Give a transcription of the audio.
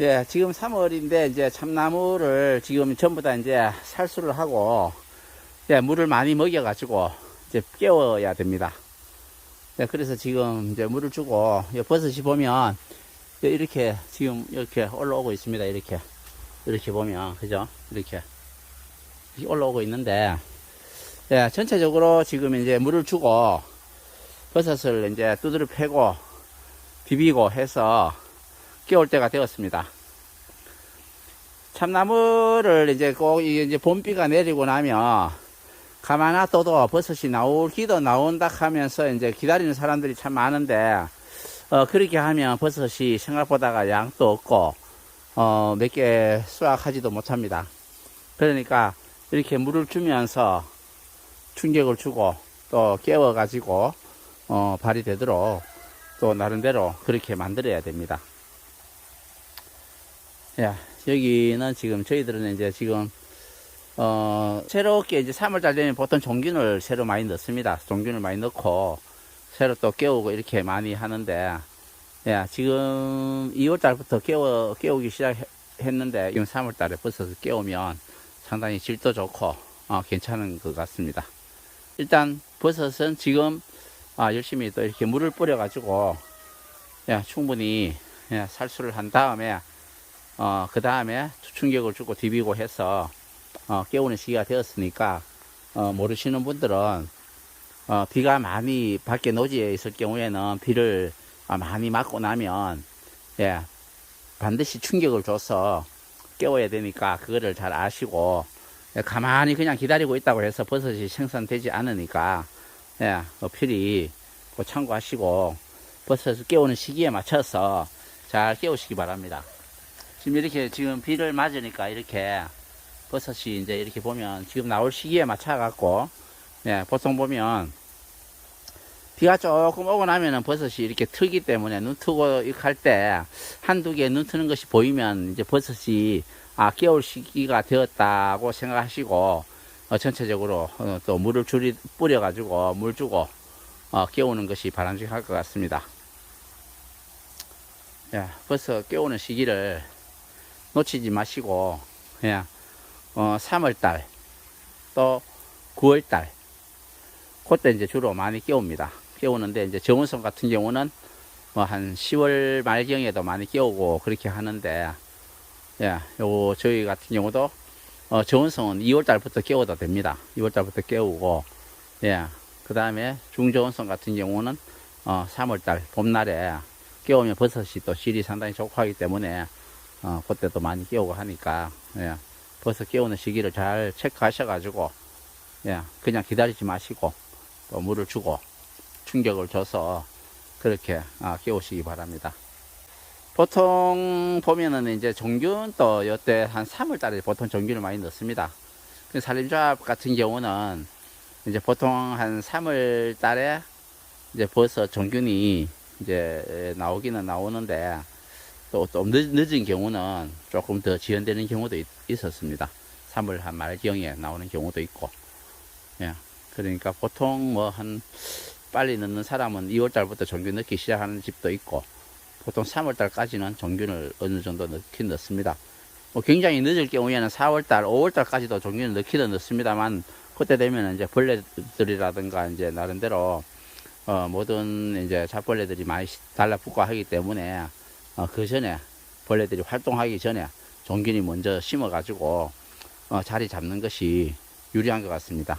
예, 지금 3월인데 이제 참나무를 지금 전부 다 이제 살수를 하고 예, 물을 많이 먹여 가지고 이제 깨워야 됩니다. 예, 그래서 지금 이제 물을 주고 이 버섯이 보면 이렇게 지금 이렇게 올라오고 있습니다. 이렇게 이렇게 보면 그죠? 이렇게 올라오고 있는데 예, 전체적으로 지금 이제 물을 주고 버섯을 이제 두드려 패고 비비고 해서 깨울 때가 되었습니다. 참나무를 이제 꼭 이제 봄비가 내리고 나면 가만 놔둬도 버섯이 나오기도 나온다 하면서 이제 기다리는 사람들이 참 많은데 어, 그렇게 하면 버섯이 생각보다가 양도 없고 어, 몇 개 수확하지도 못합니다. 그러니까 이렇게 물을 주면서 충격을 주고 또 깨워가지고 어, 발이 되도록 또 나름대로 그렇게 만들어야 됩니다. 야, 여기는 지금 저희들은 이제 지금 어, 새롭게 이제 3월달 되면 보통 종균을 새로 많이 넣습니다. 종균을 많이 넣고 새로 또 깨우고 이렇게 많이 하는데 야, 지금 2월달부터 깨워 깨우기 시작했는데 지금 3월달에 벌써 깨우면 상당히 질도 좋고 어, 괜찮은 것 같습니다. 일단 버섯은 지금 아, 열심히 또 이렇게 물을 뿌려 가지고 야, 충분히 야, 살수를 한 다음에 어, 그 다음에 충격을 주고 디비고 해서 어, 깨우는 시기가 되었으니까 어, 모르시는 분들은 어, 비가 많이 밖에 노지에 있을 경우에는 비를 아, 많이 맞고 나면 예, 반드시 충격을 줘서 깨워야 되니까 그거를 잘 아시고 예, 가만히 그냥 기다리고 있다고 해서 버섯이 생산되지 않으니까 예, 어, 필히 그 참고하시고 버섯을 깨우는 시기에 맞춰서 잘 깨우시기 바랍니다. 지금 이렇게 지금 비를 맞으니까 이렇게 버섯이 이제 이렇게 보면 지금 나올 시기에 맞춰갖고 예, 보통 보면 비가 조금 오고 나면은 버섯이 이렇게 트기 때문에 눈 트고 이렇게 할때 한두 개 눈 트는 것이 보이면 이제 버섯이 아 깨울 시기가 되었다고 생각하시고 어, 전체적으로 어, 또 물을 줄이 뿌려가지고 물 주고 어, 깨우는 것이 바람직할 것 같습니다. 예, 버섯 깨우는 시기를 놓치지 마시고 그냥 어, 3월달 또 9월달 그때 이제 주로 많이 깨웁니다. 깨우는데 이제 정원성 같은 경우는 뭐 한 10월 말경에도 많이 깨우고 그렇게 하는데 예, 요 저희 같은 경우도 어, 정원성은 2월 달부터 깨워도 됩니다. 2월 달부터 깨우고 예, 그 다음에 중저온성 같은 경우는 어, 3월 달 봄날에 깨우면 버섯이 또 질이 상당히 좋고 하기 때문에 어, 그때도 많이 깨우고 하니까 예, 버섯 깨우는 시기를 잘 체크하셔 가지고 예, 그냥 기다리지 마시고 또 물을 주고 충격을 줘서 그렇게 아, 깨우시기 바랍니다. 보통 보면은 이제 종균 또 이때 한 3월 달에 보통 종균을 많이 넣습니다. 그 산림조합 같은 경우는 이제 보통 한 3월 달에 이제 벌써 종균이 이제 나오기는 나오는데 또, 또 늦, 늦은 경우는 조금 더 지연되는 경우도 있, 있었습니다. 3월 한 말경에 나오는 경우도 있고. 예. 그러니까 보통 뭐 한 빨리 넣는 사람은 2월 달부터 종균 넣기 시작하는 집도 있고 보통 3월 달까지는 종균을 어느 정도 넣긴 넣습니다. 뭐 굉장히 늦을 경우에는 4월 달, 5월 달까지도 종균을 넣기도 넣습니다만 그때 되면 이제 벌레들이라든가 이제 나름대로 어, 모든 이제 잡벌레들이 많이 달라붙고 하기 때문에 어, 그 전에 벌레들이 활동하기 전에 종균이 먼저 심어가지고 어, 자리 잡는 것이 유리한 것 같습니다.